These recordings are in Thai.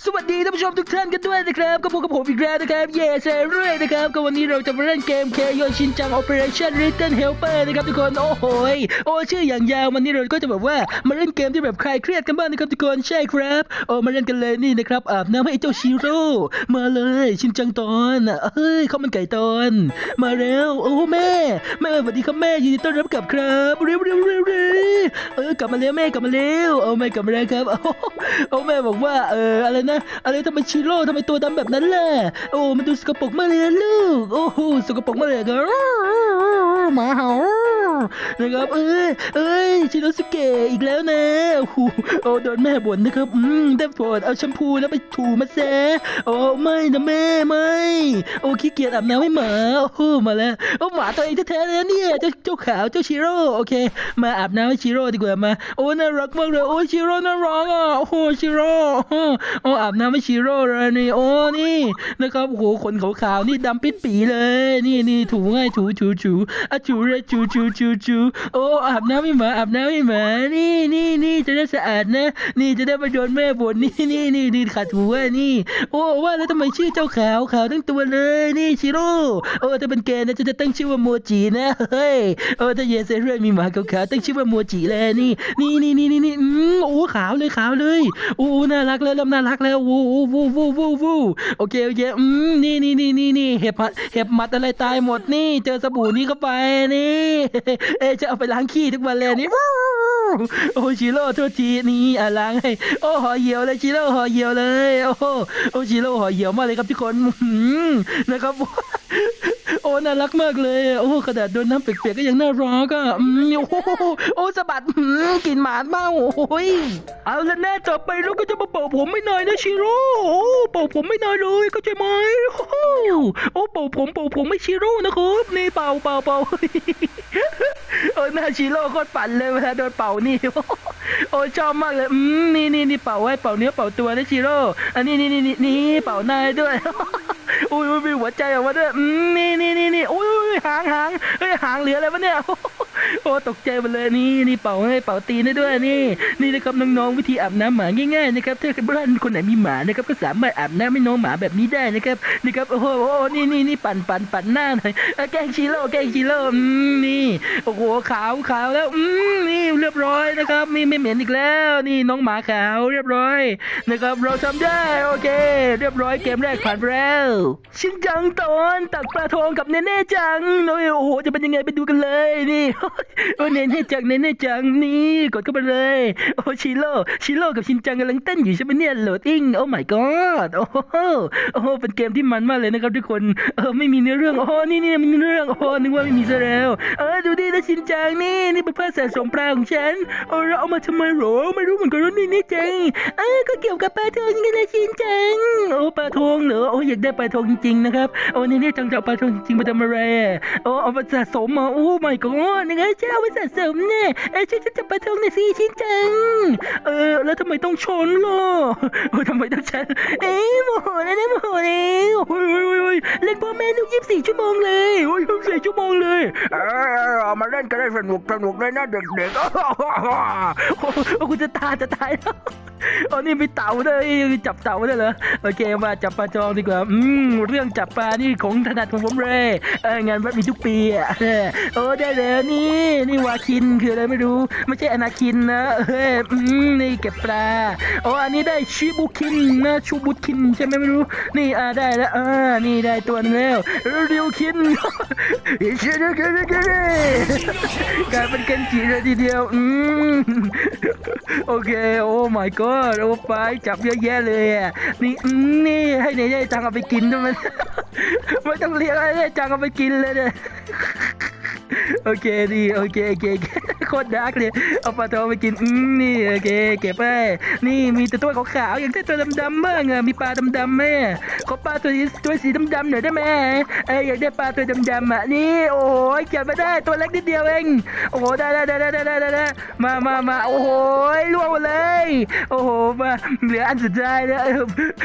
สวัสดีท่านผู้ชมทุกท่านกันด้วยนะครับก็พบกับผมอีกแล้วนะครับเยเซเรื่อยนะครับก็วันนี้เราจะมาเล่นเกมเคโยชินจัง Operation Little Helper นะครับทุกคนโอ้โหยโอ้ชื่ออย่างยาววันนี้เราก็จะแบบว่ามาเล่นเกมที่แบบคลายเครียดกันบ้างนะครับทุกคนใช่ครับโอ้มาเล่นกันเลยนี่นะครับอาบน้ำให้เจ้าชิโร่มาเลยชินจังตอนเอ้ยข้าวมันไก่ตอน มาแล้วโอ้แม่แม่สวัสดีครับแม่ยินดีต้อนรับกลับครับเร็วเร็วเร็วเร็วเออกลับมาแล้วแม่กลับมาแล้วเอาแม่กลับมาแล้วครับโอ้โหโอ้แม่บอกว่าเอออะไรนะ อะไรทำไมชิโร่ทำไมตัวดำแบบนั้นล่ะ โอ้ มันดูสกปรกมากเลยนะลูก โอ้โห สกปรกมากเลยครับ นะครับ เอ้ยเอ้ยชิโนสุเกะอีกแล้วนะโอ้โหโอ้โดนแม่บ่นนะครับ อืมได้โปรดเอาแชมพูแล้วไปถูมาแซะโอ้ไม่นะแม่ไม่ โอ้ขี้เกียจอาบน้ำให้หมาโอ้โหมาแล้วโอ้หมาตัวเองแท้ๆเลยนะเนี่ยเจ้าเจ้าขาวเจ้าชิโร่โอเค มาอาบน้ำให้ชิโร่ดีกว่ามาโอ้น่ารักมากเลยโอ้ชิโร่น่ารักอะโอ้โหชิโร่โอ้อาบน้ำให้ชิโร่เลยนี่โอ้นี่นะครับโอ้โหขนขาวๆนี่ดำปิดปีเลย นี่นี่ถูง่ายถูถูถูอะถูเลยถูถูถูถูโอ้อาบน้ำให้หมาอาบน้ำให้หมานี่นี่นี่จะได้สะอาดนะ นี่จะได้ไม่โดนแม่บ่นนี่นี่นี่นี่ขัดหัวนี่ โอ้ว่าแล้วทำไมชื่อเจ้าขาวขาวทั้งตัวเลยนี่ชิโร่โอ้ถ้าเป็นแกนะจะจะตั้งชื่อว่าโมจินะเฮ้ยโอ้ถ้าเยเซเรมีหมาขาวๆตั้งชื่อว่าโมจิเลยนี่นี่นี่นี่นี่นี่อืมโอ้ขาวเลยขาวเลยโอ้น่ารักแล้วเริ่มน่ารักแล้ววูวูวูวูวูวูโอเคโอเคอืมนี่นี่นี่นี่นี่เห็บหัดเห็บมัดอะไรตายหมดนี่ เจอสบู่นี้เข้าไปนี่เจะเอาไปล้างขี้ทุกวันเลยนี่วู้โอ้ชิโร่โทษทีนี่อะล้างให้โอ้ห่อเหี่ยวเลยชิโร่ห่อเหี่ยวเลย โอ้โหโอ้ชิโร่ห่อเหี่ยวมากเลยครับทุกคนอื้อหือนะครับโอ้ น่ารักมากเลย โอ้ขนาดโดนน้ำเปียกๆก็ยังน่ารักอะอืมโอ้โหโอ้สะบัดอืมกลินหมาดมากโอ้ยเอาละแน่ต่อไปเราก็จะมาเป่าผมไม่นายนะชิโร่โอ้เป่าผมไม่นายเลยเข้าใจไหมโอ้โหโอ้เป่าผมเป่าผมไม่ชิโร่นะครับนี่เป่าเป่าเป่าเออหน้าชิโร่โคตรปั่นเลยเวลาโดนเป่านี่โอ้ชอบมากเลยอืมนี่นี่นี่เป่าไว้เป่าเนื้อเป่าตัวนะชิโร่อันนี้นี่นี่นี่เป่าหน้าให้ด้วยอุ้ยอุ้ยมีหัวใจออกมาด้วยอืมนี่นี่นี่นี่อุ้ยอุ้ยหางหางเฮ้ยหางเหลืออะไรวะเนี่ยโอ้ตกใจหมดเลยนี่นี่เป่าให้เป่าตีนได้ด้วยนี่ นี่นะครับน้องๆวิธีอาบน้ำหมาง่ายๆนะครับถ้าบ้านคนไหนมีหมานะครับก็สามารถอาบน้ำให้น้องหมาแบบนี้ได้นะครับนี่ครับโอ้โหนี่นี่นี่ปั่นปั่นปั่นหน้าหน่อยแกงชิโร่แกงชิโร่อืมนี่โอ้โหขาวขาวแล้วอืมนี่เรียบร้อยนะครับไม่ไม่เหม็นอีกแล้ว นี่น้องหมาขาวเรียบร้อยนะครับเราทำได้โอเค เรียบร้อยเกมแรกผ่านไปแล้ว ชินจังตอนตักปลาทองกับเนเน่จังโอ้ยโอ้โหจะเป็นยังไงไปดูกันเลยนี่โอ้เนเน่จังเนเน่จังนี่กดเข้าไปเลย โอ้ชิโร่ชิโร่กับชินจังกำลังเต้นอยู่ใช่ไหมเนี่ยโหลดอิงโอ้ my god โอ้โหโอ้โหเป็นเกมที่มันมากเลยนะครับทุกคนเออไม่มีเนื้อเรื่องโอ้นี่นี่มีเนื้อเรื่องโอ้นึกว่าไม่มีซะแล้วเออดูดินะชินจังนี่นี่เป็นเพื่อนสะสมปลาของฉันเออเราเอามาทำไมหรอไม่รู้เหมือนกันว่านี่นี่จังเออก็เกี่ยวกับปลาทองนี่นะชินจังโอ้ปลาทองเหรอโอ้อยากได้ปลาทองจริงๆนะครับโอ้นี่นี่จังจะเอาปลาทองจริงๆมาทำอะไรอะโอ้เอามาสะสมมาโอ้ my god นี่ไงจะเอาไปสะสมเนี่ยเอ้ช่วยฉันจับปลาทองหน่อยสิชินจัง เออ แล้วทำไมต้องชนล่ะเออทำไมต้องฉันเอ้ยโมโหแล้วนะโมโหแล้วโอ้ยโอ้ยโอ้ยเล่นพ่อแม่ลูกยี่สิบสี่ชั่วโมงเลยโอ้ยยี่สิบสี่ชั่วโมงเลยเออเอามาเล่นกันได้สนุกสนุกเลยนะเด็กๆโอ้โหกูจะตายจะตายแล้วอ๋อนี่มีเต่าด้วยจับเต่าได้เหรอโอเคมาจับปลาทองดีกว่าอืมเรื่องจับปลานี่ของถนัดของผมเลยเอองานวัดมีทุกปีอะโอ้ได้เลยนี่นี่วาคินคืออะไรไม่รู้ ไม่ใช่อนาคินนะเอออืมนี่เก็บปลาโอ้อันนี้ได้ชิบุคินนะชูบุคินใช่ไหมไม่รู้ นี่อ่าได้แล้วอ่านี่ได้ตัวนึงแล้วริวคินอิชิเดเกเดเกเดกลายเป็นเคนจิเลยทีเดียวอืมโอเคโอ้ my god โอ้ไปจับเยอะแยะเลยอะนี่อืมนี่ให้เนยจังเอาไปกินด้วยมันไม่ต้องเรียกให้เนยจังเอาไปกินเลยเนี่ยโอเคดีโอเคโอเค คโคตรดาร์กเลย เอาปลาทองไปกิน อืมนี่โอเคเก็บไป นี่มีแต่ตัวขาวๆอย่างเช่นตัวดำๆบ้างอะมีปลาดำๆไหมขอปลาตัวสีตัวสีดำๆหน่อยได้ไหมเอ้ยอยากได้ปลาตัวดำๆอะนี่โอ้ยเก็บมาได้ตัวเล็กนิดเดียวเองโอ้โหได้ได้ได้ได้ได้ได้ได้มามามาโอ้โหล่วงมดเลย โอ้โหมาเหลืออันสุดท้ายแล้ว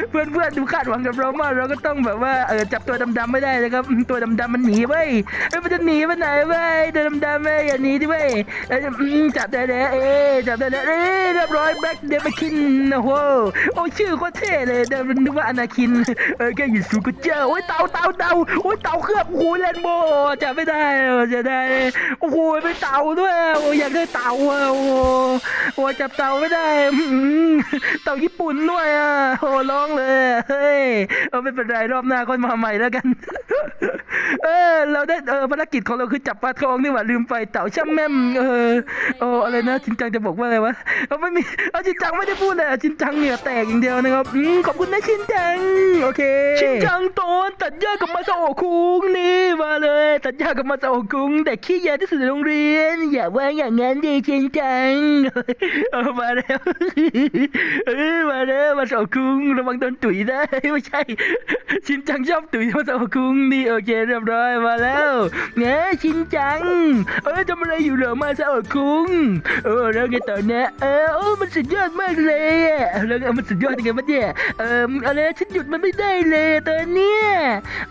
เพื่อนเพื่อนดูคาดหวังกับเรามากเราก็ต้องแบบว่าเออจับตัวดำๆไม่ได้นะครับตัวดำๆมันหนีเว้ยเอ้ยมันจะหนีไปไหนเว้ยตัวดำๆเว้ยอย่าหนีดิเว้ยเออ้ยจับได้แล้วเอ้ยจับได้แล้วเอ้ยเรียบร้อยแบ็คเดมคินนะโอ้โอ้ชื่อโคตรเท่เลยเดิมนึกว่าอนาคินเออแกอยู่สูกุเจอโอ้ยเต่าเต่าเต่าโอ้ยเต่าเคลือบโอ้โหเลนโบจับไม่ได้เออจะได้โอ้โหเป็นเต่าด้วยโอ้ยอยากได้เต่าอะโอ้โหจับเต่าไม่ได้เต่าญี่ปุ่นด้วยอะโอ้ร้องเลยเฮ้ยเอาไม่เป็นไรรอบหน้าค่อยมาใหม่แล้วกัน เออเราได้เออภารกิจของเราคือจับปลาทองนี่หว่าลืมไปเต่าช่ำแม่มเออโอ้อะไรนะจินจังจะบอกว่าอะไรวะเอาไม่มีเอาจินจังไม่ได้พูดเลยอะจินจังเหงื่อแตกอย่างเดียวนะครับอืมขอบคุณนะชินจังโอเค ชินจังตอนตัดหญ้ากับมาซาโอะคุงนี่มาเลย ตัดหญ้ากับมาซาโอะคุงแต่ขี้ยาที่สุดในโรงเรียน อย่าว่าอย่างนั้นดิชินจังเออมาแล้วเออมาแล้วมาซาโอะคุงระวังโดนตุ๋ยได้ไม่ใช่ ชินจังชอบตุ๋ยมาซาโอะคุงนี่โอเคเรียบร้อยมาแล้วเงี้ยชินจัง เออทำอะไรอยู่เหรอมาซาโอะคุงเออแล้วไงต่อเนี่ยเออโอ้มันสุดยอดมากเลยอะแล้วเอามันสุดยอดยังไงวะเนี่ยเอออะไรฉันหยุดมันไม่ได้เลยตอนเนี้ย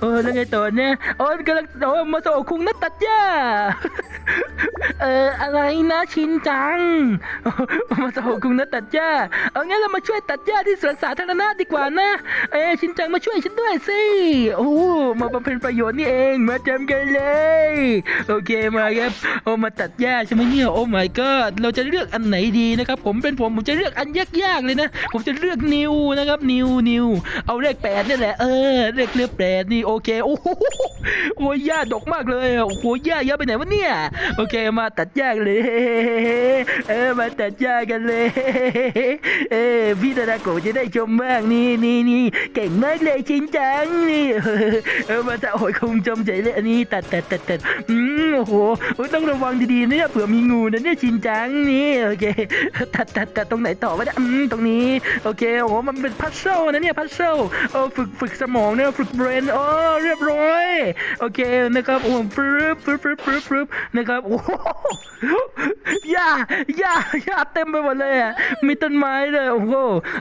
เออแล้วไงต่อเนี่ยโอ้กำลังโอ้มาโอะคุงนัดตัดหญ้าเอออะไรนะชินจังมาสโหคุงนะตัดหญ้าเอางั้นเรามาช่วยตัดหญ้าที่สวนสาธารณะดีกว่านะเอ้ยชินจังมาช่วยฉันด้วยสิโอ้มาบำเพ็ญประโยชน์นี่เองมาจำกันเลย โอเคมาครับโอ้มาตัดหญ้าใช่ไหมเนี่ยี่ยโอ้ my god เราจะเลือกอันไหนดีนะครับผมเป็นผมผมจะเลือกอันยากๆเลยนะ ผมจะเลือกนิวนะครับนิวนิวเอาเลขแปดนี่แหละเออเลขเลขแปดนี่โอเคโอ้โหโอ้ยหญ้าดกมากเลยโอ้โหหญ้าเยอะไปไหนวะเนี่ยโอเคมาตัดหญ้ากเลยเออมาตัดหญ้ากันเลย เออพี่ตาดาโกจะได้ชมบ้างนี่นี่นี่เก่งมากเลยชินจังนี่เออมาจะโอ้ยคงชมใจเลยอันนี้ตัดตัดตัดตัดอืม โอ้โหต้องระวังดีๆนะเนี่ยเผื่อมีงูนะเนี่ยชินจังนี่โอเคตัดตัดตัดตรงไหนต่อวะเนี่ยอืมตรงนี้โอเคโอ้โหมันเป็นพัซเซิลนะเนี่ยพัซเซิลเออฝึกฝึกสมองเนี่ยฝึกเบรนโอ๋อเรียบร้อยโอเคนะครับโอ้ฟรึบฟรึบฟรึบฟรึบฟรึบนะครับโอ้โหหญ้าหญ้าหญ้าเต็มไปหมดเลยอะมีต้นไม้เลยโอ้โห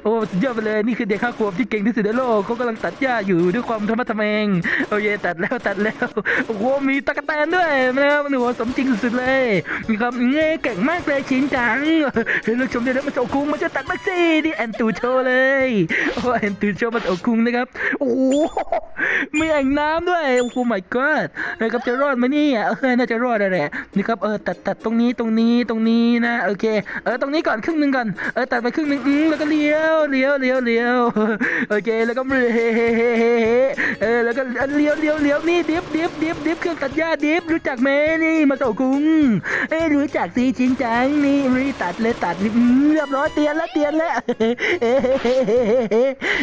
โอ้สุดยอดไปเลยนี่คือเด็กข้าขวบที่เก่งที่สุดในโลกเขากำลังตัดหญ้าอยู่ด้วยความธรรมะทแมงโอเคตัดแล้วตัดแล้วโอ้โหมีตะกแตนด้วยนะครับโอ้โหสมจริงสุดๆเลยมีครับเงี้ยเก่งมากเลยชินจังเฮ้ยเราชมเดี๋ยวมาโจคุงมาจะตัดมาสินี่แอนตูโชเลยโอ้แอนตูโชว์มาโจคุงนะครับโอ้โหมีแอ่งน้ำด้วยโอ้โห my god นะครับจะรอดไหมนี่เออน่าจะรอดแหละนี่ครับเออตัดตัดตรงนี้ตรงนี้ตรงนี้นะโอเคเออตรงนี้ก่อนครึ่งหนึ่งก่อนเออตัดไปครึ่งหนึ่งอืมแล้วก็เลี้ยวเลี้ยวเลี้ยวเลี้ยวโอเคแล้วก็เฮ้เออแล้วก็เลี้ยวเลี้ยวเลี้ยวนี่ดิฟ ดิฟดิฟดิฟเครื่องตัดหญ้าดิฟรู้จักไหมนี่มาโตกุ้งเอ้รู้จักสิจริงจังนี่รีตัดเลยตัดนี่เรียบร้อยเตียนแล้วเตียนแล้วเอ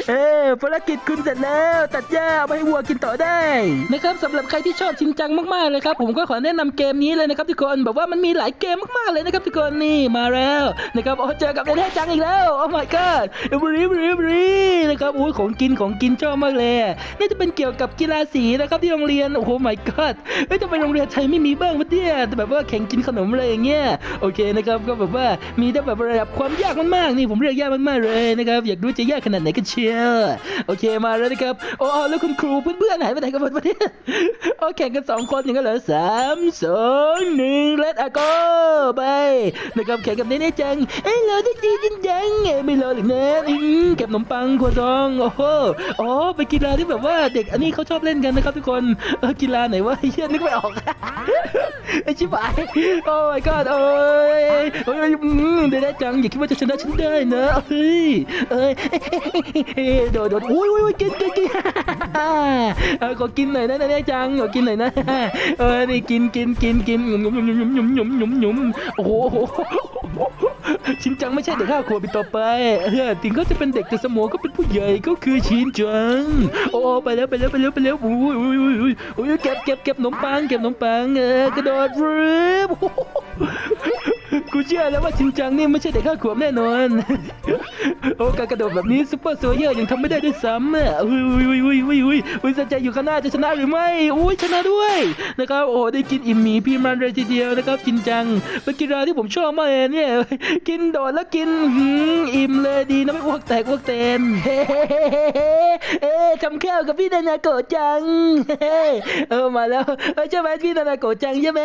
เออภารกิจคุณเสร็จแล้ว ตัดหญ้าไปให้วัวกินต่อได้นะครับสำหรับใครที่ชอบชินจังมากๆเลยครับผมก็ขอแนะนำเกมนี้เลยนะครับทุกคนแบบว่ามันมีหลายเกมมากๆเลยนะครับทุกคนนี่มาแล้วนะครับโอ้เจอกับเดนเทจังอีกแล้วโอ้ my god บรีบรีบรีนะครับโอ้ยของกินของกินชอบมากเลยนี่จะเป็นเกี่ยวกับกีฬาสีนะครับที่โรงเรียนโอ้โห my god เฮ้ยทำไมโรงเรียนไทยไม่มีบ้างวะเนี่ยแต่แบบว่าแข่งกินขนมอะไรอย่างเงี้ยโอเคนะครับก็แบบว่ามีแต่แบบระดับความยากมากๆนี่ผมเรียกยากมากๆเลยนะครับอยากรู้จะยากขนาดไหนกันเชียวโอเคมาแล้วนะครับโอ้แล้วคุณครูเพื่อนๆหายไปไหนกันหมดวะเนี่ยโอ้แข่งกันสองคนอย่างนั้นเหรอสามสองหนึ่งเลตอาโกไปนะครับแข่งกับเนเน่จังเอ้ยเราได้จีจริงจังไม่รอหรือนะอืมเก็บขนมปังครัวซองโอ้โหอ๋อเป็นกีฬาที่แบบว่าเด็กอันนี้เขาชอบเล่นกันนะครับทุกคนเออกีฬาไหนวะเฮียนึกไม่ออกไอชิบหายโอ้ my god โอ้ยโอ้ยอืมเดเน่จังอย่าคิดว่าจะชนะฉันได้นะเฮ้ยเอ้ยเอ้ยโดดโดดอุ้ยอุ้ยกินกินกินเออขอกินหน่อยนะเนเน่จังขอกินหน่อยนะเออนี่กินกินกินกินหยุ่มหยุ่มหยุ่มหยุ่มหยุ่มหยุ่มหยุ่มโอ้โห ชินจังไม่ใช่เด็กห้าขวบอีกต่อไปเออถึงเขาจะเป็นเด็กแต่สมองก็เป็นผู้ใหญ่ก็คือชินจัง โอ้ไปแล้วไปแล้วไปแล้วไปแล้วอุ้ยอุ้ยอุ้ยอุ้ยเก็บเก็บเก็บขนมปังเก็บขนมปังเออกระโดดรึบ กูเชื่อแล้วว่าชินจังนี่ไม่ใช่เด็กข้าขวบแน่นอน โอ้การกระโดดแบบนี้ซุปเปอร์โซเยอร์ยังทำไม่ได้ด้วยซ้ำอะอุ้ยอุ้ยอุ้ยอุ้ยอุ้ยอุ้ยสนใจอยู่ข้างหน้าจะชนะหรือไม่อุ้ยชนะด้วยนะครับโอ้ได้กินอิ่มหมีพี่มันเลยทีเดียวนะครับชินจังเป็นกีฬาที่ผมชอบมากเลยเนี่ยกินโดดแล้วกินอิ่มเลยดีนะไม่อ้วกแตกอ้วกเตนเฮ้เอ๊ทำข้าวกับพี่นานาโกะจังเฮ้เออมาแล้วใช่ไหมพี่นานาโกะจังใช่ไหม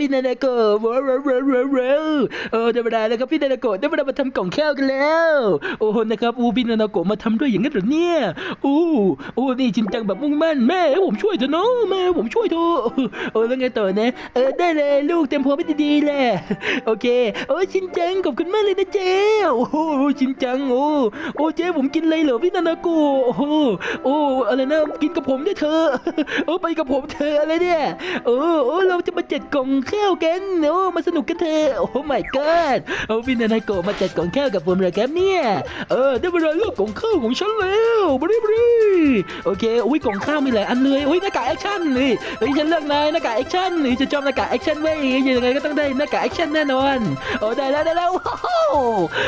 พี่นานาโกะว้าวว้าวว้าวว้าวว้าวเออได้เวลาแล้วครับพี่นานาโกะได้เวลามาทำกล่องข้าวกันแล้ว โอ้โหนะครับอูพี่นานาโกะมาทำด้วยอย่างนั้นเหรอเนี่ยอู้โอ้นี่จริงจังแบบมุ่งมั่นแม่ให้ผมช่วยเถอะเนาะแม่ผมช่วยเถอะเออแล้วไงต่อนะ เออได้เลยลูกเต็มพร้อมไปดีๆแหละโอเคโอ้ชินจังขอบคุณมากเลยนะเจ๊โอ้โหชินจังโอ้โอ้เจ๊ผมกินเลยเหรอพี่นานาโกะโอ้โหโอ้อะไรนะกินกับผมด้วยเธอะโอ้ไปกับผมเธออะไรเนี่ยโอ้โอ้เราจะมาเจัดกล่องข้าวกันโอ้มาสนุกกันเถอโอ้ไม่ my god โอ้พี่นานาโกะมาจัดกล่องข้าวกับผมเหรอครับเนี่ย เออได้เวลาเลือกกล่องข้าวของฉันแล้วบริบริโอเคอุ้ยกล่องข้าวมีหลายอันเลยอุ้ยหน้ากากแอคชั่นนี่เฮ้ยฉันเลือกนายหน้ากากแอคชั่นนี่จะจอมหน้ากากแอคชั่นไว้ยยังไงก็ต้องได้หน้ากากแอคชั่นแน่นอนโอ้ได้แล้วได้แล้วว้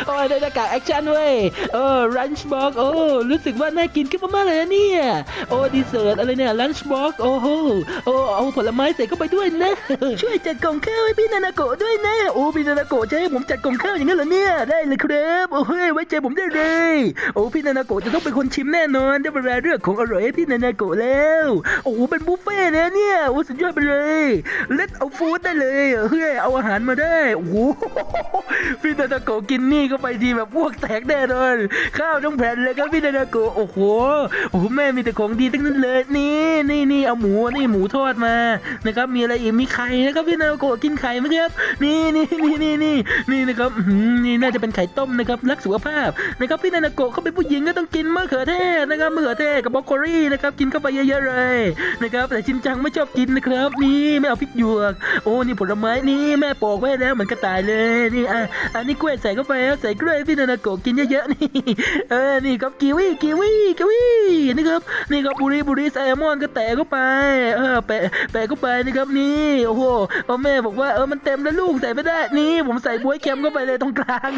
โอ้ได้หน้ากากแอคชั่นเว้ยเออรันช์บ็อกโอ้รู้สึกว่าน่ากินขึ้นมากๆเลยนะเนี่ยโอ้ดีเซอร์ตอะไรเนี่ยรันช์บ็อกโอ้โหโอ้เอาผลไม้ใส่เข้าไปด้วยนะ ช่วยจัดกล่องข้าวให้พี่นานาโกะด้วยนะโอ้พี่นานาโกะจะให้ผมจัดกล่องข้าวอย่างนั้นเหรอเนี่ย ได้เลยครับโอ้เฮ้ยไว้ใจผมได้เลย โอ้พี่นานาโกะจะต้องเป็นคนชิมแน่นอนได้เวลาเรื่องของอร่อยให้พี่นานาโกะแล้ว โอ้เป็นบุฟเฟ่ต์เลยเนี่ยโอ้สุดยอดไปเลยเล็ดเอาฟู้ดได้เลยเฮ้ยเอาอาหารมาได้โอ้โหพี่นานาโกะกินนี่เข้าไปทีแบบพวกแตกแน่นอนข้าวต้องแผ่นเลยครับพี่นานาโกะโอ้โหโอ้แม่มีแต่ของดีทั้งนั้นเลยนี่นี่นี่เอาหมูนี่หมูทอดมานะครับมีอะไรอีกมีไข่นะครับพี่นานาโกะกินไข่ไหมครับนี่นี่นี่นี่นี่นี่นะครับนี่น่าจะเป็นไข่ต้มนะครับรักสุขภาพนะครับพี่นานาโกะเขาเป็นผู้หญิงก็ต้องกินมะเขือเทศนะครับมะเขือเทศกับบรอกโคลีนะครับกินเข้าไปเยอะๆเลยนะครับแต่ชินจังไม่ชอบกินนะครับ นี่ไม่เอาพริกหยวก โอ้นี่ผลไม้นี่แม่ปอกไว้แล้วเหมือนกระต่ายเลยนี่อะอันนี้กล้วยใส่เข้าไปแล้วใส่กล้วยพี่นานาโกะกินเยอะๆนี่เออนี่ครับกีวีกีวีกีวีนี่ครับนี่ครับบุรีบุรีแซลมอนก็แตะเข้าไปเออแปะแปะเข้าไปนี่ครับนี่โอ้โหเอแม่บอกว่าเออมันเต็มแล้วลูกใส่ไม่ได้นี่ผมใส่บวยเค็มเข้าไปเลยตรงกลาง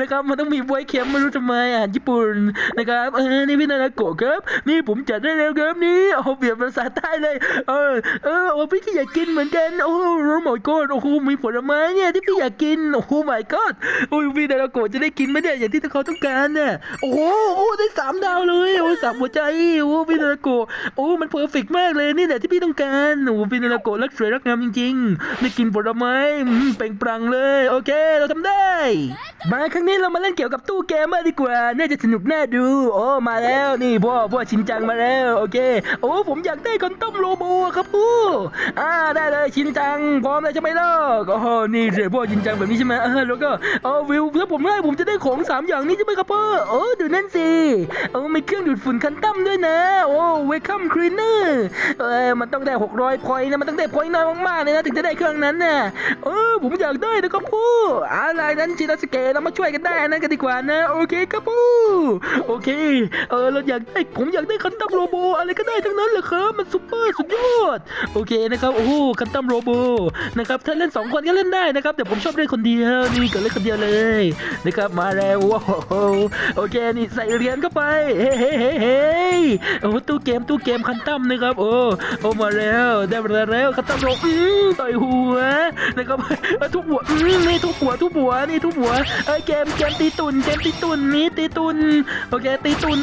นะครับ มันต้องมีบวยเค็มไม่รู้ทำไมอะญี่ปุ่นนะครับเออนี่พี่นานาโกะครับนี่ผมจัดได้แล้วครับนี่โอ้โหเปรียนภาษาใต้เลย เออเออโอ้พี่ก็อยากกินเหมือนกันโอ้โหโอ้ my god โอ้โหมีผลไม้เนี่ยที่พี่อยากกินโอ้โห my god โอ้ยพี่นาราโกะจะได้กินไหมเนี่ยอย่างที่เขาต้องการเนี่ยโอ้โหโอ้ได้สามดาวเลยโอ้สามหัวใจโอ้พี่นาราโกะโอ้มันเพอร์เฟกมากเลยนี่แหละที่พี่ต้องการโอ้พี่นาราโกะรักสวยรักงามจริงๆได้กินผลไม้อืมเป่งปลั่งเลยโอเค เราทำได้ มาครั้งนี้เรามาเล่นเกี่ยวกับตู้เกมมากดีกว่า น่าจะสนุกแน่ดู โอ้ มาแล้วนี่พ่อพ่อชินจังมาแล้ว โอเค โอ้ผมอยากได้คอนต้มโลโบครับพ่ออ่าได้เลยชินจัง พร้อมเลยใช่ไหมล่ะโอ้นี่เสียพ่อชินจังแบบนี้ใช่ไหมอ่าแล้วก็เอาวิวถ้าผมได้ผมจะได้ของสามอย่างนี้ใช่ไหมครับพ่อโอ้ดูนั่นสิโอ้มีเครื่องดูดฝุ่นคันตั้มด้วยนะ โอ้เวคัมคลีเนอร์เออมันต้องได้หกร้อยพอยต์นะมันต้องได้พอยต์น้อยมากๆเลยนะถึงจะได้เครื่องนั้นน่ะเออผมอยากได้นะครับพ่ออะไรนั้นชินสเกะเรามาช่วยกันได้นนั้นกันดีกว่านะ โอเคครับพ่อโอเค เออเราอยากได้ผมอยากได้คันตั้มโรโบอะไรก็ได้ทั้งนั้นเลยครับ มันซุปเปอร์สุดยอด โอเคนะครับ โอ้โหคันตั้มโรโบนะครับถ้าเล่นสองคนก็เล่นได้นะครับ แต่ผมชอบเล่นคนเดียว นี่ก็เล่นคนเดียวเลยนะครับมาแล้วว้าวโอเคนี่ใส่เหรียญเข้าไป เฮ้เฮ้เฮ้เฮ้โอ้ตู้เกมตู้เกมคันตั้มนะครับ โอ้โอ้มาแล้วได้เวลาแล้วคันตั้มโรอืมต่อยหัวนะครับทุบหัวอืมนี่ทุบหัวทุบหัวนี่ทุบหัวเอ้ยเกมเกมตีตุนเกมตีตุนนี่ตีตุนโอเคตีตุน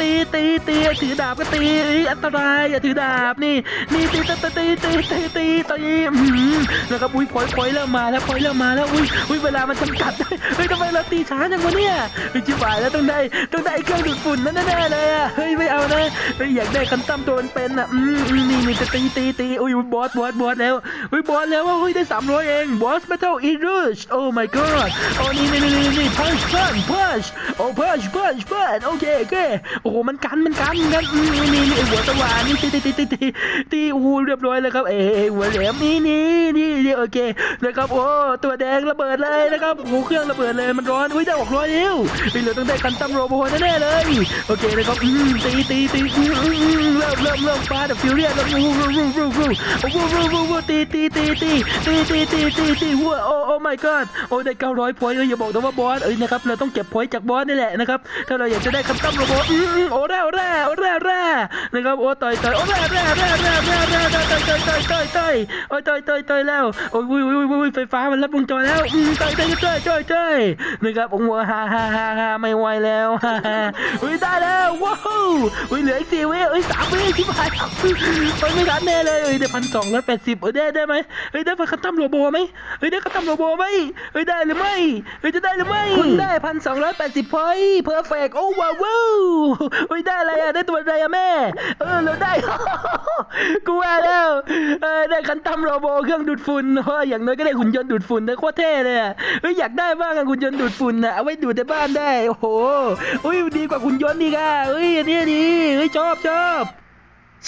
ตีตีตีถือดาบก็ตีอันตรายอย่าถือดาบนี่นี่ตีตีตีตีตีตีตีอืมนะครับอุ้ยพอยพอยเริ่มมาแล้วพอยเริ่มมาแล้วอุ้ยอุ้ยเวลามันจำกัดเฮ้ยทำไมเราตีช้าจังวะเนี่ยเฮ้ยจิ๋วายแล้วต้องได้ต้องได้เครื่องดูดฝุ่นนั่นแน่เลยอะเฮ้ยไม่เอานะเฮ้ยอยากได้คันตั้มตัวเป็นอะอืมอืมนี่นี่จะตีตีตีอุ้ยบอสบอสบอสแล้วเฮ้ยบอสแล้วว่าเฮ้ยได้สามร้อยเองบอส Battle i r u s h โอ้ my god โอ้นี่นี่นี่นี่นี่ punch punch punch โอ้ punch punch punch โอเคโอเคโอ้โหมันกันมันกันมันกันนี่นี่นี่หัวสว่านนี่ตีตีตีตีตีตีโอ้โหเรียบร้อยแล้วครับเอ้หัวแหลมนี่นี่นี่นี่โอเคนะครับโอ้ตัวแดงระเบิดเลยนะครับโอ้เครื่องระเบิดเลยมันร้อนอุ้ยได้หกร้อยเร็วไปเหลือต้องได้กันตั้มโรโบแน่ๆเลยโอเคนะครับอืมตีตีตีเริ่มเริ่มเริ่มฟาดฟิวเรียสแล้ววูวูวูวูวูวูวูวูวูตีตีตีตีตีตีตีตีตีตีหัวโอ้โอ้ my god โอ้ได้ 900 พอยต์เอ้ยอย่าบอกนะว่าบอสเอ้ยนะครับเราต้องเก็บพอยต์จากบอสนี่แหละนะครับถ้าเราอยากจะได้คำตั้มโรโบอืมโอ้แร่โอ้แร่โอ้แร่แร่นะครับโอ้ต่อยต่อยโอ้แร่แร่แร่แร่แร่แร่ต่อยต่อยต่อยต่อยต่อยโอ้ต่อยต่อยต่อยแล้วโอ้ยวุ้ยวุ้ยวุ้ยไฟฟ้ามันรับวงจรแล้วอืมต่อยต่อยต่อยต่อยต่อยนะครับโอ้โหฮ่าฮ่าฮ่าฮ่าไม่ไหวแล้วฮ่าฮ่าอุ้ยได้แล้วว้าวอุ้ยเหลืออีกสี่วิเอ้ยสามวิชิบหายเฮ้ยไม่ทันแน่เลยเอ้ยได้พันสองร้อยแปดสิบเอ้ยได้ได้ไหมเอ้ยได้คัตตัมโรโบไหมเอ้ยได้คัตตัมโรโบไหมเอ้ยได้หรือไม่เอ้ยจะได้หรือไม่คุณได้พันสองร้อยแปดสิบพอยต์เพอร์เฟกโอ้ว้าวว้าวเอ้ยได้อะไรอะได้ตัวอะไรอะแม่ เออเราได้กูว่าแล้วเออได้คันตัมโรโบเครื่องดูดฝุ่นเฮ้ยอย่างน้อยก็ได้หุ่นยนต์ดูดฝุ่นนะโคตรเท่เลยอะเฮ้ยอยากได้บ้างอะหุ่นยนต์ดูดฝุ่นอะเอาไว้ดูดในบ้านได้โอ้โหอุ้ยดีกว่าหุ่นยนต์อีกอะเฮ้ยอันนี้ดีเฮ้ยชอบชอบ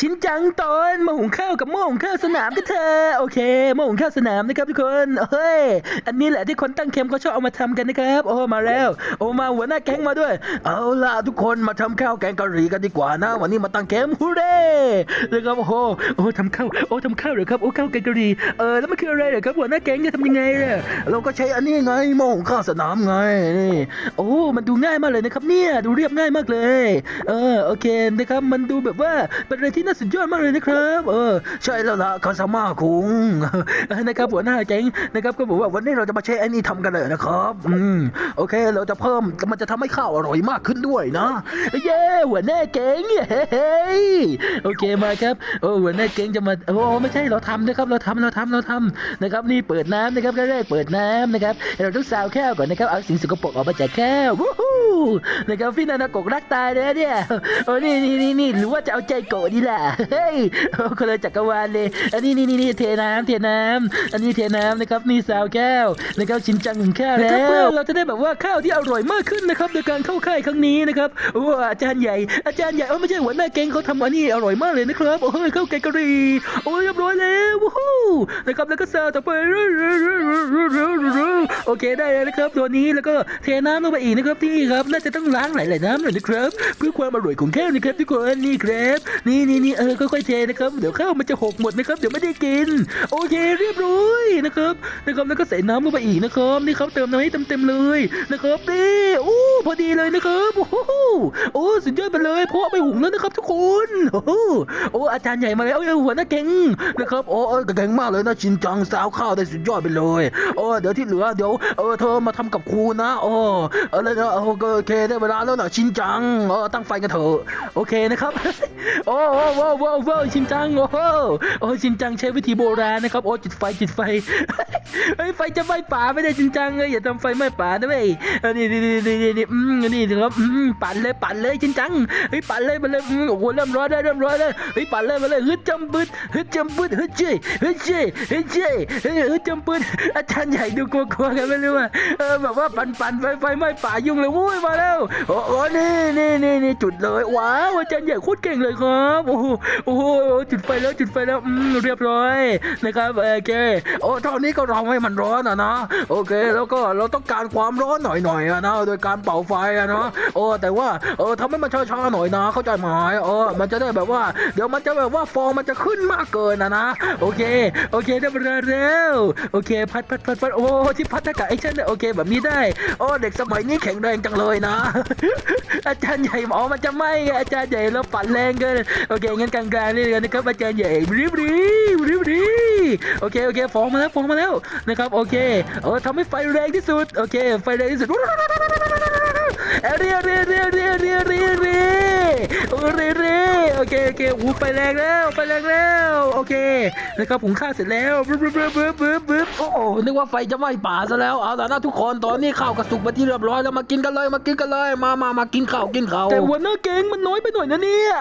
ชิ้นจังตอนมาหุงข้าวกับหม้อหุงข้าวสนามกันเถอะโอเคหม้อหุงข้าวสนามนะครับทุกคนเฮ้ยอันนี้แหละที่คนตั้งเค็มเขาชอบเอามาทำกันนะครับโอ้มาแล้วโอ้มาหัวหน้าแก๊งมาด้วย เอาล่ะทุกคนมาทำข้าวแกงกะหรี่กันดีกว่านะ วันนี้มาตั้งเค็มฮูเร่นะครับโอ้โหโอ้ทำข้าวโอ้ทำข้าวเหรอครับโอ้ข้าวแกงกะหรี่เออแล้วมันคืออะไรเหรอครับหัวหน้าแก๊งจะทำยังไงเนี่ยเราก็ใช้อันนี้ไงหม้อหุงข้าวสนามไงนี่โอ้มันดูง่ายมากเลยนะครับเนี่ยดูเรียบง่ายมากเลย เออโอเคนะครับมันดูแบบว่าเป็นอะไรที่น่าสุดยอดมากเลยนะครับ เออ ใช่แล้วล่ะคาซาม่าคุงนะครับหัวหน้าแก๊งนะครับก็บอกว่าวันนี้เราจะมาใช้ไอ้นี่ทำกันเลยนะครับ อืมโอเค เราจะเพิ่มมันจะทำให้ข้าวอร่อยมากขึ้นด้วยนะเย้หัวหน้าแก๊งเฮ้ยโอเคมาครับโอ้หัวหน้าแก๊งจะมาโอ้ไม่ใช่เราทำนะครับ เราทำเราทำเราทำนะครับ นี่เปิดน้ำนะครับแรกๆเปิดน้ำนะครับเราต้องซาวข้วก่อนนะครับเอาสิ่งสกปรกออกมาจากข้ววู้ฮู้นะครับพี่นานากกรักตายเลยนะเนี่ยโอ้นี่นี่นี่นี่หรือว่าจะเอาใจโกดีล่ะเฮ้ยโอ้คนละจักรวาลเลย อันนี้นี่นี่นี่เทน้ำเทน้ำอันนี้เทน้ำนะครับนี่ซาวแก้วนะครับชินจังหุงข้าวแล้วเราจะได้แบบว่าข้าวที่อร่อยมากขึ้นนะครับโดยการเข้าค่ายครั้งนี้นะครับโอ้อาจารย์ใหญ่ อาจารย์ใหญ่เออไม่ใช่หัวหน้าแก๊งเขาทำอันนี้อร่อยมากเลยนะครับโอ้ยข้าวแกงกะหรี่โอ้ยเรียบร้อยแล้ววู้ฮู้นะครับแล้วก็ซาวต่อไปโอเคได้แล้วนะครับตัวนี้แล้วก็เทน้ำลงไปอีกนะครับที่ครับน่าจะต้องล้างหลายๆน้ำหน่อยนะครับ เพื่อความอร่อยของข้าวนะครับทุกคนนี่ครับนี่นี่นี่เออค่อยๆเทนะครับเดี๋ยวข้าวมันจะหกหมดนะครับเดี๋ยวไม่ได้กิน โอเคเรียบร้อยนะครับนะครับแล้วก็ใส่น้ำลงไปอีกนะครับนี่ครับเติมน้ำให้เต็มๆเลยนะครับนี่โอ้พอดีเลยนะครับโอ้โหโอ้สุดยอดไปเลยเพราะไปหุงแล้วนะครับ ทุกคนโอ้โหโอ้อาจารย์ใหญ่มาแล้วเอ้ยหัวหน้าเก่งนะครับโอ้เอ้ยเก่งมากเลยนะชินจังสาวข้าวได้สุดยอดไปเลยโอ้เดี๋ยวที่เหลือเดี๋ยวเออเธอมาทำกับครูนะโอ้ออแล้วเดี๋ยวโอเคได้เวลาแล้วนะชินจังเออตั้งไฟกันเถอะโอเคนะครับโอ้อ้โอ้โอ้โอ้ชินจังโอ้โหโอ้ชินจังใช้วิธีโบราณนะครับโอ้จุดไฟจุดไฟเฮ้ยไฟจะไหม้ป่าไม่ได้ชินจังเลยอย่าทำไฟไหม้ป่านะเว้ยเออนี่นี่นี่นี่นี่อืมนี่ครับอืมปั่นเลยปั่นเลยชินจังเฮ้ยปั่นเลยมาเลยอืมโอ้โหเริ่มร้อนแล้วเริ่มร้อนแล้วเฮ้ยปั่นเลยมาเลยฮึดจำบึดฮึดจำบึดฮึดเจ้ฮึดเจ้ฮึดเจ้เฮ้ยฮึดจำบึดอาจารย์ใหญ่ดูกลัวๆกันไม่รู้ว่าเออแบบว่าปั่นปั่นไฟไฟไหม้ป่ายุ่งเลยวุ้ยมาแล้วโอ้โหนี่นี่นี่นี่จุดเลยว้าวอาจารย์ใหญ่โคตรเก่งเลยครับโอ้โหโอ้โหจุดไฟแล้วจุดไฟแล้วอืมเรียบร้อยนะครับโอเคโอ้เท่านี้ก็รองให้มันร้อนอะนะโอเค แล้วก็เราต้องการความร้อนหน่อยๆอะนะโดยการเป่าไฟอะนะโอ้แต่ว่าเออทำให้มันช้าๆหน่อยนะ เข้าใจไหมเออมันจะได้แบบว่า เดี๋ยวมันจะแบบว่าฟองมันจะขึ้นมากเกินนะนะโอเคโอเคได้เวลาแล้วโอเค พัดพัดพัดพัดโอ้ที่พัดอากาศไอ้ฉันเนี่ยโอเค แบบนี้ได้โอ้เด็กสมัยนี้แข็งแรงจังเลยนะ อาจารย์ใหญ่หมอมันจะไมไงอาจารย์ใหญ่เราปั่นแรงเกินโอเคงั้นกลางๆนี่กันนะครับอาจารย์ใหญ่รีบรีบรีบรีโอเคโอเคฟองมาแล้วฟองมาแล้วนะครับโอเคเออทำให้ไฟแรงที่สุดโอเค ไฟแรงที่สุดเรียเรียเรียเรียเรียเรียเรียเรียเรีย โอเคโอเคอู้ไฟแรงแล้วไฟแรงแล้วโอเคนะครับผมฆ่าเสร็จแล้วบึ๊บบึ๊บบึ๊บบึ๊บบึ๊บโอ้โหนึกว่าไฟจะไหม้ป่าซะแล้วเอาแต่นะทุกคนตอนนี้ข้าวกระสุกมาที่เรียบร้อยแล้วมากินกันเลยมากินกันเลยมามามากินข้าวกินข้าวแต่หัวหน้าเก่งมันน้อยไปหน่อยนะเนี่ย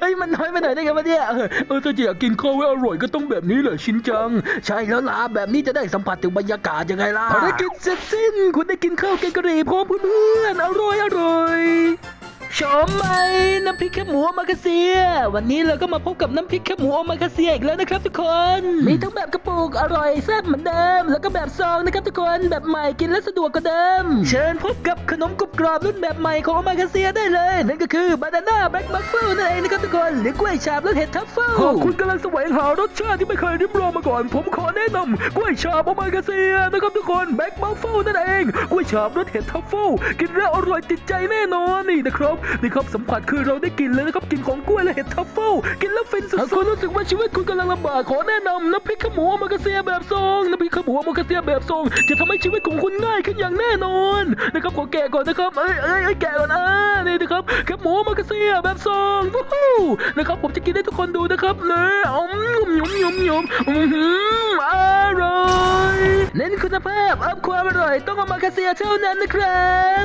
เอ้ยมันน้อยไปหน่อยได้ไงวะเนี่ยเออถ้าจะอยากกินข้าวให้อร่อยก็ต้องแบบนี้แหละชินจัง ใช่แล้วล่ะแบบนี้จะได้สัมผัสถึงบรรยากาศยังไงล่ะภารกิจเสร็จสิ้น คุณได้กินข้าวแกงกะหรี่พร้อมเพื่อนๆอร่อยอร่อย ชมไหมน้ำพริกแคบหมูโอมากาเซีย วันนี้เราก็มาพบกับน้ำพริกแคบหมูโอมากาเซียอีกแล้วนะครับทุกคน มีทั้งแบบกระปุกอร่อยแซ่บเหมือนเดิม แล้วก็แบบซองนะครับทุกคนแบบใหม่กินแล้วสะดวกกว่าเดิม เชิญพบกับขนมกรุบกรอบรุ่นแบบใหม่ของโอมากาเซียได้เลย นั่นก็คือบานาน่าแบล็กบัฟเฟิลนั่นเองนะครับทุกคนหรือกล้วยฉาบรสเห็ดทัฟเฟิลหากคุณกำลังแสวงหารสชาติที่ไม่เคยริมรองมาก่อน ผมขอแนะนำกล้วยฉาบโอมากาเซียนะครับทุกคนแบ็กบัฟเฟิลนั่นเองกล้วยฉาบรสเห็ดทัฟเฟิลกินแล้วอร่อยติดใจแน่นอนนี่นะครับนี่ครับสัมผัสคือเราได้กลินเลยนะครับกลินของกล้วยและเห็ดทัฟเฟิลกินแล้วฟินสุหากดคุณรู้สึกว่าชีวิตคุณกำลังลำบากขอแนะนำน้ำพริกขมูโอมากาเซียแบบซองน้ำพริกขมูโอมากาเซียแบบซองจะทำให้ชีวิตของคุณง่ายขึ้นอย่างแน่นอนนะครับขอแกะก่อนนะครับเอ้ยเอ้ยเอ้ยแกะก่อนอ่านี่นะครับขมูโอมากาเซียแบบซองวู้ฮู้นะครับผมจะกินให้ทุกคนดูนะครับเนยอืมยมยมยมอือหืออร่อยเน้นคุณภาพอัพความอร่อยต้องโอมากาเซียเท่านั้นนะครับ